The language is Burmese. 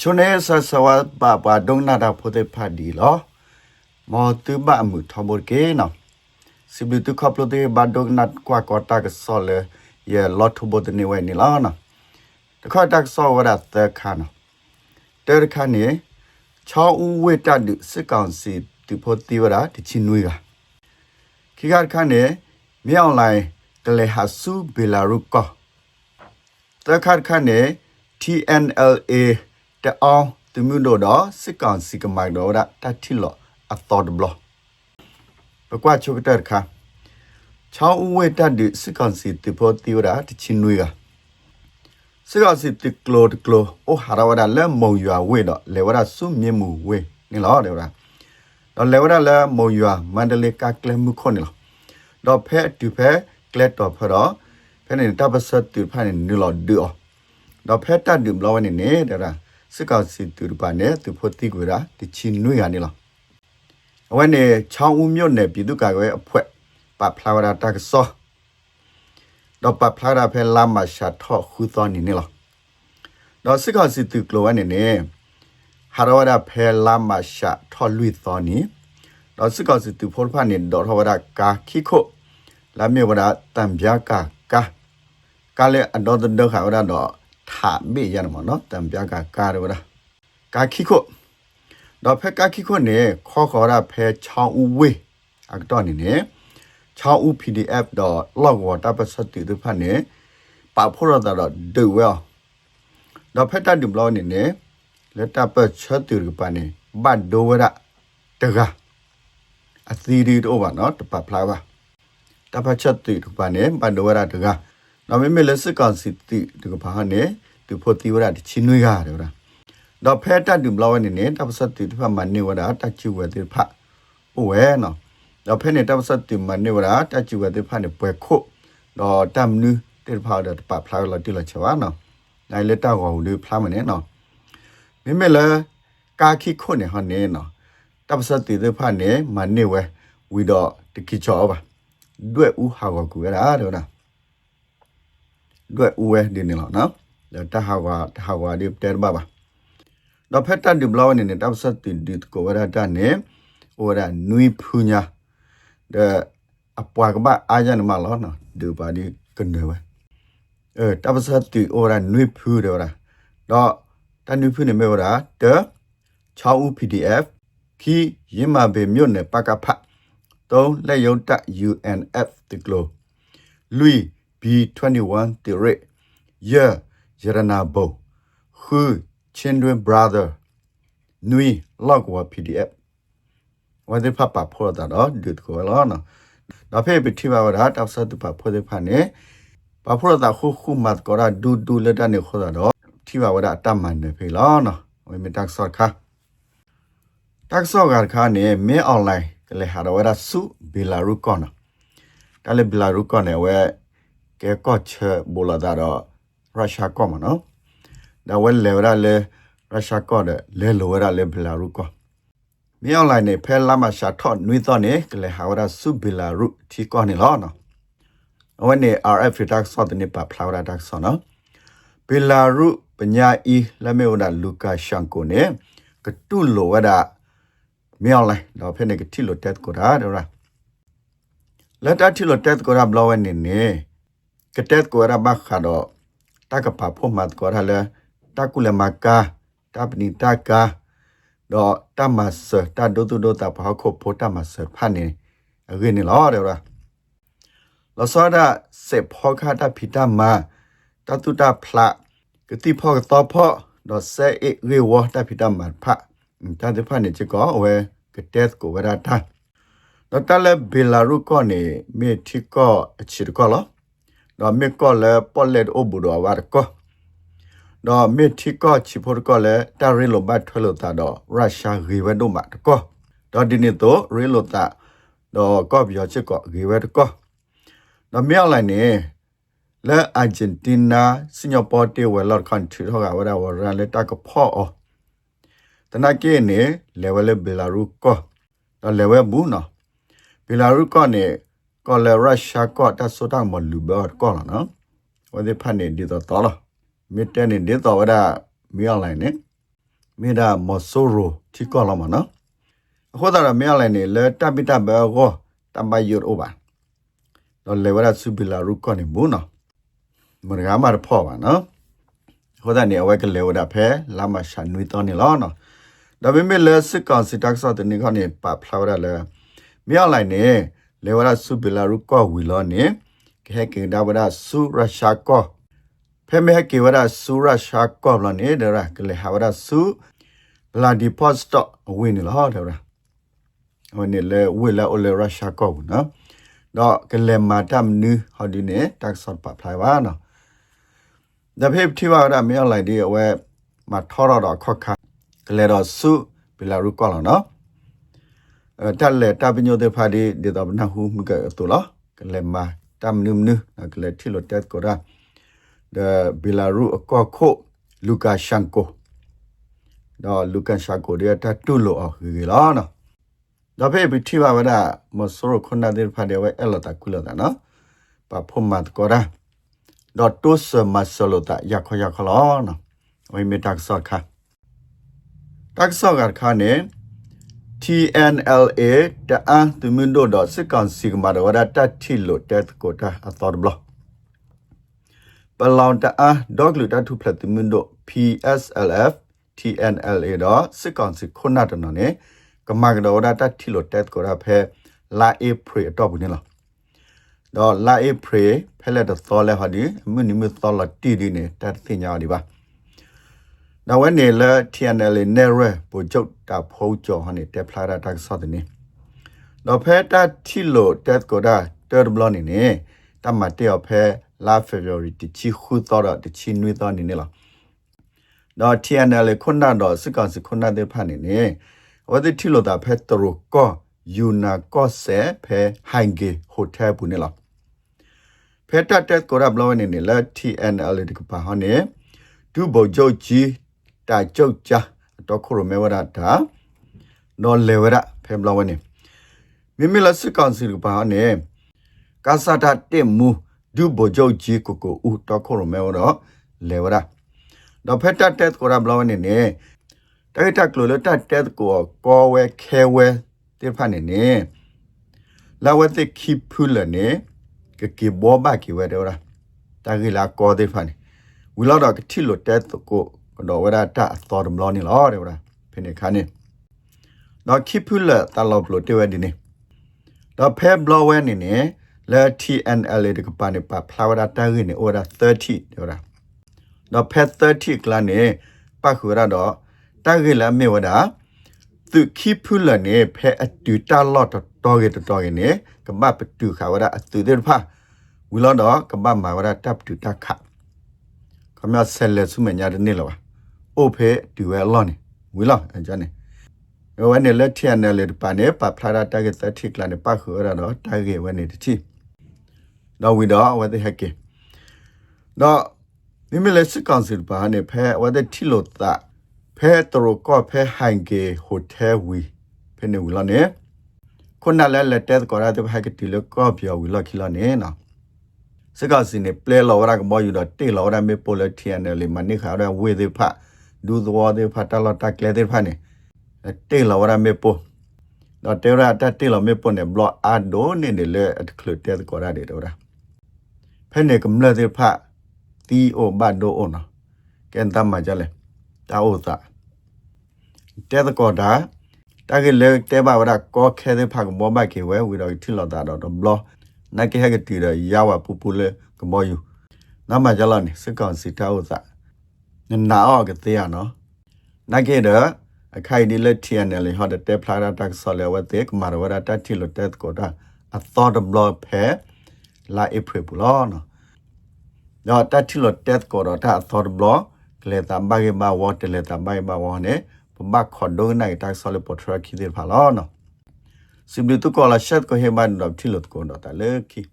chuan e sa sa wa ba ba dong na da pho te pha di lo mo tu ba mu tho bo ke no si bu tu khap lo te ba dong na kwa ko ta ka so le ye lot tho bo te ni we ni lo no တခါတက်ဆောဝရတဲ့ခါနော်တဲခါနေချောင်းဦးဝိတတုစစ်ကောင်စီတူဖို့တီဝရတချင်နွေကခိကခါနေမြောင်လိုင်းကလေဟာဆူဘီလာရုကောတခါခါနေ TNLA တအောင်သူမျိုးတို့တော့စစ်ကောင်စီကမိုင်တော့ရတတိလောအတော်ဘလဘကွာချုပ်တဲ့ခါချောင်းဦးဝိတတုစစ်ကောင်စီတူဖို့တီဝရတချင်နွေကစကစီတကလိုတကလိုအိုဟာရဝဒလဲမုံရွာဝေတော့လေဝဒဆုမြင့်မှုဝေနေလားတယ်ဗလားတော့လေဝဒလဲမုံရွာမန္တလေးကကလမှုခွန်နေလားတော့ဖဲတူဖဲကလက်တော့ဖတော့ဖဲနေတပစတူဖဲနေနလောဒူတော့ဖဲတတ်ဒူဘလောနေနေတဲ့လား စကစီတူပါနေသူဖို့တိကွေရာတချီနွေရနေလားအဝဲနေချောင်းဦးမြို့နယ်ပြည်သူ့ကာကွယ်အဖွဲ့ပဖလာဝရတက်ဆောတော့ပဖလာရဖဲလာမရှာထော့ခူသောနေနေလားတော့စစ်ကောင်စီတူကလိုအနေနဲ့ဟာရဝဒဖဲလာမရှာထော့လွိသောနေတော့စစ်ကောင်စီတူဖော်ဖာနေတော့ဟဝဒကာခိခိုလာမြေဝဒတံပြာကာကာကာလေအတော်တခါဝဒတော့ ထာမေရနမနော်တံပြာကာကာရဝဒကာခိခိုတော့ဖဲကာခိခိုနေခေါ်ခေါ်ရဖဲချောင်းဦးဝေးအကတော့နေနေချောင်းဦး PDF တော့လောက်ဝတာပတ်စတူတဖာနေပါဖို့ရတော့ဒူဝဲတော့ဖက်တတ်ဒူဘလောနေနေလက်တပတ်ချက်တူပနေဘတ်ဒိုဝရတကအသီရီတော့ပါနော်တပတ်ဖလာပါတပတ်ချက်တူပနေဘတ်ဒိုဝရတက နော်မေမေလက်စကန်စီတီတကဘာနေသူဖို့တီဝရတချင်းနွေးရတယ်ဗျာတော့ဖက်တတ်ဒူဘလောနေနေတပတ်စတူတဖာမနေဝရတချူဝဲတိဖာအိုဝဲနော်တော့ဖဲနေတပတ်စတူမနေဝရတချူဝဲတိဖာနေပွဲခုတော့တမ်နူတေဖာဒတပတ်ဖလာလာတိလချဝါနော်နိုင်လက်တော့ဟောလူဖလာမနေနော်မိမဲလာကာခိခုနေဟနေနော်တပစတိတဲ့ဖာနေမနေဝဲဝီတော့တကိချောပါတွေ့ဦးဟာကောကူရတာတော့နော်တွေ့ဦးဝဲဒီ နေလို့နော်တဟာဝါတဟာဝါဒီတဲဘာပါတော့ဖက်တန်ဒီဘလောင်းနေတပစတိဒီကိုဝရတာနေဝရနွိဖူညာတဲ့အပွားကဘာအာရနမလောနော်ဒီပါဒီကနေဝဲเออตาภาษาติโอรานุพูเดอราดอตานุพูเนี่ยเมโอราเดชาวอู PDF ခီရင်မာဘေမြို့နယ်ပကဖတ်သုံးလက်ယုံတ UNF တကလိုလူ B21 တရရရရနာဘခူ children brother နွေလောက်ဝ PDF ဝဒဖပဖောတာတော့ဒီကိုလောနော်တော့ဖေးပတိပါဝရတပ်စတ်ပဖောတဲ့ဖာနေဘာဖို့တာခုခုမတ်ကရာဒူဒူလက်တနေခေါ်တာတော့ထိပါဝဒတမန်နေဖေလောနော်ဝေမတက်ဆော့ခါတက်ဆော့ကခါနေမဲအွန်လိုင်းကလေဟာရဝရဆုဘီလာရုကောနတလေဘီလာရုကောနေဝဲ ကဲကော့ချ်ဘူလာဒါရရုရှားကောမနော်ဒါဝဲလေရလေရုရှားကောတဲ့လေလိုရလေဘလာရုကောမြောက်လိုက်နေဖဲလာမရှာထော့နွေးတော့နေကလေဟာဝရဆုဘလာရုထီကောနေလောနော်အဝဲနေ RF Redux ဆော့တဲ့နေပါဖလာရဒါဆောနော်ဘလာရုပညာဤလက်မေဝဒလူကာရှန်ကိုနေကတုလိုဝဒမြောက်လိုက်တော့ဖဲနေကတိလိုတက်ကိုတာတော့လက်တတိလိုတက်ကိုတာဘလောဝဲနေနေ ကတက်ကိုရဘခါတော့တကပဖို့မတ်ကိုရလဲတကုလမကာတပနိတကာတော့တမဆတဒုတုဒတဘာခုဖို့တမဆဖာနေအခုနေလောတယ်လားလဆဒစေဖောခတာဖိတမတတုတဖလကတိဖောကတော့ဖောတော့စေအေဝတဖိတမဖတန်တဖနေချကောဝဲကတက်ကိုဝရတာတော့တလဘီလာရုကောနေမေထီကောအချီကောလား တော့မြကောလဲပေါလက်အဘူတော်ဝါကောတော့မြတိကောချီဖို့ကောလဲတရီလိုဘတ်ထွေလိုတာတော့ရုရှားဂေဝဲတို့မှာတကောတော့ဒီနေ့တော့ရီလိုတာတော့ကော့ပြောချစ်ကောဂေဝဲတကောတော့မြောက်လိုက်နေလဲအာဂျင်တီးနာစင်ကာပူတေဝဲလော့ကန်ထရီထောက်ကဝရဝရလဲတကဖော့အော်တနကေနေလေဝဲလေဘီလာရုကောတော့လေဝဲဘူးနော်ဘီလာရုကောနဲ့ ကောလေရုရှားကောတဆတာမလူဘောကောနော်ဝဒီဖာနေဒီတော့တော်လားမီတဲနေဒီတော့ဝရမြောက်လိုက်နေမေဒါမဆိုရိုတီကောလမနော်အခုတော့မြောက်လိုက်နေလေတပိတဘေကိုတမ်ဘယရအိုဘာတော့လေဝရဆူဘီလာရုကောနေဘူးနော်မရဂမာဖောပါနော်ဟိုဒါနေအဝဲကလေဝဒဖဲလာမရှာနွေတော်နေလောနော်ဒါပေမဲ့လေစစ်ကောင်စစ်တပ်ဆော့တဲ့နေခနေပဖလာဝရလေမြောက်လိုက်နေ လေဝရဆူဘီလာရုကောဝီလောနေခဲကေဒါဝရဆူရရှာကောဖဲမဲကေဝရဆူရရှာကောလနေဒရကလေဟာဝရဆူဗလာဒီပေါ့စတော့ဝင်းနေလောတဲ့ရဟိုနေလေဝီလာအိုလေရရှာကောနော်တော့ကလေမာတမ်နူဟောဒီနေတက်ဆော့ပဖလာဝါနော်ဒါဖေးတီဝါရမြောက်လိုက်ဒီအဝဲမှာထောရတော့ခော့ခါကလေတော့စုဘီလာရုကောလောနော် တတ်လေတပညိုတဲ့ဖာဒီဒီတော့နာဟုမကတူလားကလဲမာတမ်နုမနုကလဲထီလိုတက်ကိုရာဒါဘီလာရုအကောခိုလူကာရှန်ကိုတော့လူကာရှာကိုရတာတူလို့အောင်ခေလားနော်ဒါပေမဲ့ထိပါဗဒမစရခုနာတဲ့ဖာဒီဝဲအလတာကုလတာနော်ပဖုမတ်ကိုရာတော့တုစမဆလိုတာရခရခလားနော်ဝိမေတက်ဆော့ခါတက်ဆော့ကခါနေ TNLA တအန်သူမင်းတို့တော့စစ်ကောင်စီကမာတော့တတ်ထီလို့တက်ကိုတာအတော်ဘလပလောင်တအန်ဒေါကလူတတ်ထူဖလက်သူမင်းတို့ PSLF TNLA တော့စစ်ကောင်စီခုနတနော်နေကမာကတော့တတ်ထီလို့တက်ကိုတာဖဲလာအေဖရီတော့ဘူးနေလားတော့လာအေဖရီဖဲလက်တော့လဲဟာဒီမင်းမင်းတော့လာတီဒီနေတတ်သိညာဒီပါ နောက်ဝဲနေလဲ TNL နေရပူကျုတ်တာဖိုးကျော်ဟာနေတက်ဖလာတာတက်ဆော့တဲ့နေတော့ဖဲတာတီလိုတက်ကိုဒါတက်ဘလနေနေတမတေော်ဖဲလာ February တချီခူတော့တချီနွေတော့နေနေလားတော့ TNL ခုနတော့စကောင်စခုနတဲ့ဖာနေနေဝဒတီလိုတာဖဲတရကောယူနာကော့ဆဲဖဲဟိုင်ဂေဟိုတယ်ဘူးနေလားဖက်တတက်ကိုရဘလောနေနေလက် TNL ဒီကပါဟနေဒူဘောဂျိုဂျီ တာကျုတ်ချာတော့ခရမေဝရတာနော်လေဝရဖဲဘလောနေမိမိလစကန်စီကပါဟနေကာစာတာတက်မူဒူဘောဂျိုဂျီကိုကိုဦးတော့ခရမေဝရလေဝရတော့ဖက်တတက်ကိုရဘလောနေနေတိုက်တက်ကလိုလက်တက်တက်ကိုကောဝဲခဲဝဲတေဖာနေနေလာဝတိခိဖူလနေကကေဘောဘာကီဝဲတော့တာဂီလာကောဒေဖာနေဝီလာတော့ကတိလိုတဲကို တော့ဝရတာသော်ဒမလောနေလောတဲ့ဝရဖိနေခါနေတော့ခိဖူလတာလောဘလိုတေဝဲဒီနေတော့ဖဲဘလောဝဲနေနေလဲ TNL တကပါနေပါဖလာဝရတာဂီနေ order 30တဲ့ဝရတော့ဖဲ30ကလာနေပတ်ခူရတော့တာဂီလာမေဝဒါသူခိဖူလနေဖဲအတူတာလော့တော်ရတော်ရနေကမပတူခါဝရအတူတဲ့ဖာဝီလောတော့ကမမာဝရတပ်တူတခခမဆယ်လက်စုမညာတဲ့နေလော အိုဖဲတူဝဲလောနေဝီလောအကြနေဝဲနေလက်ထရနေလေပါနေပဖလာတာတကတတိကလနေပခရတော့တကဝဲနေတချီတော့ဝီတော့ဝဲတဲ့ဟက်ကတော့မိမလက်စကန်စီပါနေဖဲဝဲတဲ့တီလိုတာဖဲတရကောဖဲဟိုင်ကေဟိုတယ်ဝီဖဲနေဝီလာနေခုနလဲလက်တဲ့ကောရတဲ့ဟိုင်ကေတီလကောပြောဝီလာခီလာနေနော်စကစီနေပလဲလောရကမောယူတော့တေလောရမေပိုလတီယန်လေမနိခါရဝေသေးဖ ဒူသောသေးဖတလတကလေသေးဖနေတေလောရမေပိုတော့တေရတတေလောမေပိုနေဘလော့အာဒိုနေနေလေအကလတဲ့ကောရတဲ့တော့ဖဲနေကမလသေးဖတီအိုဘတ်ဒိုအိုနော်ကန်တမ်းမကြလေတာအိုတာတဲတကောတာတကယ်လေတဲပါဝရကောခဲတဲ့ဖကမောဘကေဝဲဝီတော့ထိလောက်တာတော့ဘလော့နကေဟကတီရယာဝပူပူလေကမောယူနမကြလာနေစကောင်စီတာဥစ နနာအောကတေးရနော်နကေဒအခိုင်ဒီလက်တီယန်လေဟောတဲ့ဖလာတာတက်ဆော်လေဝတဲ့ကမာရဝရတတီလိုတက်ကိုတာအသောဒဘလဖဲလာဧပြီပူလောနော်တော့တတီလိုတက်ကိုတော့တာအသောဒဘလကလေတမ်ဘာဂေဘာဝတ်လေတမ်ဘာဂေဘာဝနေပဘခွန်ဒိုနိုင်တက်ဆော်လေပေါ်ထရခီဒီဖာလောနော် Sibli tu kola shat ko heban dab thilot ko do ta le ki